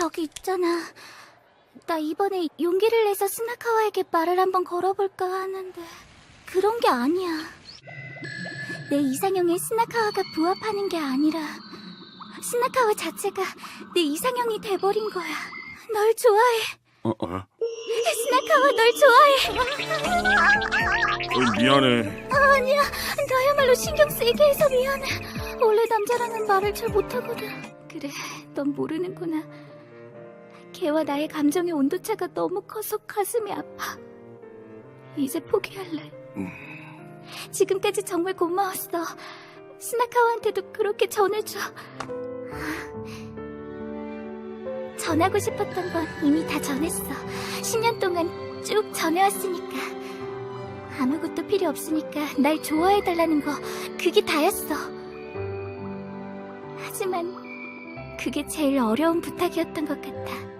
저기 있잖아. 나 이번에 용기를 내서 스나카와에게 말을 한번 걸어볼까 하는데 그런 게 아니야. 내 이상형에 스나카와가 부합하는 게 아니라 스나카와 자체가 내 이상형이 돼버린 거야. 널 좋아해. 어, 어? 스나카와 널 좋아해. 어, 미안해. 아니야. 나야말로 신경 쓰이게 해서 미안해. 원래 남자랑은 말을 잘 못하거든. 그래, 넌 모르는구나. 걔와 나의 감정의 온도차가 너무 커서 가슴이 아파. 이제 포기할래. 지금까지 정말 고마웠어. 스나카와한테도 그렇게 전해줘. 전하고 싶었던 건 이미 다 전했어. 10년 동안 쭉 전해왔으니까. 아무것도 필요 없으니까 날 좋아해달라는 거, 그게 다였어. 하지만, 그게 제일 어려운 부탁이었던 것 같아.